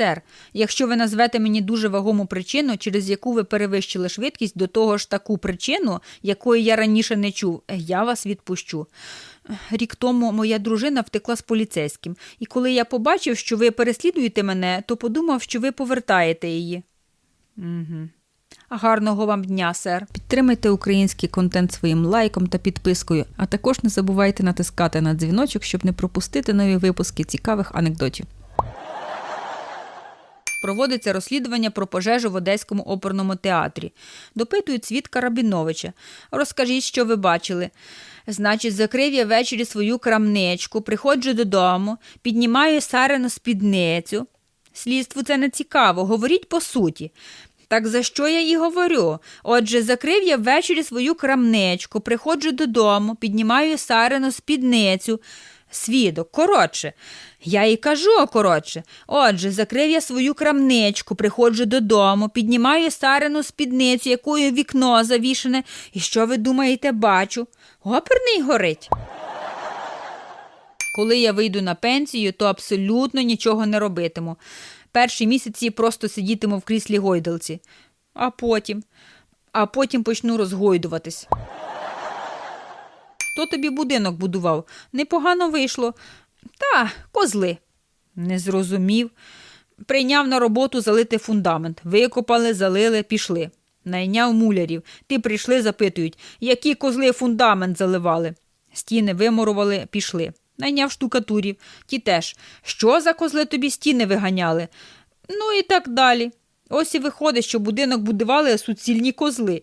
Сер, якщо ви назвете мені дуже вагому причину, через яку ви перевищили швидкість, до того ж таку причину, якої я раніше не чув, я вас відпущу. Рік тому моя дружина втекла з поліцейським, і коли я побачив, що ви переслідуєте мене, то подумав, що ви повертаєте її. Угу. Гарного вам дня, сер. Підтримайте український контент своїм лайком та підпискою, а також не забувайте натискати на дзвіночок, щоб не пропустити нові випуски цікавих анекдотів. Проводиться розслідування про пожежу в Одеському оперному театрі. Допитують свідка Рабіновича. Розкажіть, що ви бачили. Значить, закрив я ввечері свою крамничку, приходжу додому, піднімаю сарену спідницю. Слідству це не цікаво, говоріть по суті. Так за що я і говорю? Отже, закрив я ввечері свою крамничку, приходжу додому, піднімаю сарену спідницю. Свідок, коротше. Я і кажу коротше. Отже, закрив я свою крамничку, приходжу додому, піднімаю сарену спідницю, якою вікно завішане, і що ви думаєте, бачу? Оперний горить. Коли я вийду на пенсію, то абсолютно нічого не робитиму. Перші місяці просто сидітиму в кріслі гойдалці, а потім, а потім почну розгойдуватись. Хто тобі будинок будував? Непогано вийшло. Та, козли. Не зрозумів. Прийняв на роботу залити фундамент. Викопали, залили, пішли. Найняв мулярів. Ти прийшли, запитують, які козли фундамент заливали. Стіни вимурували, пішли. Найняв штукатурів. Ті теж. Що за козли тобі стіни виганяли? Ну і так далі. Ось і виходить, що будинок будували суцільні козли.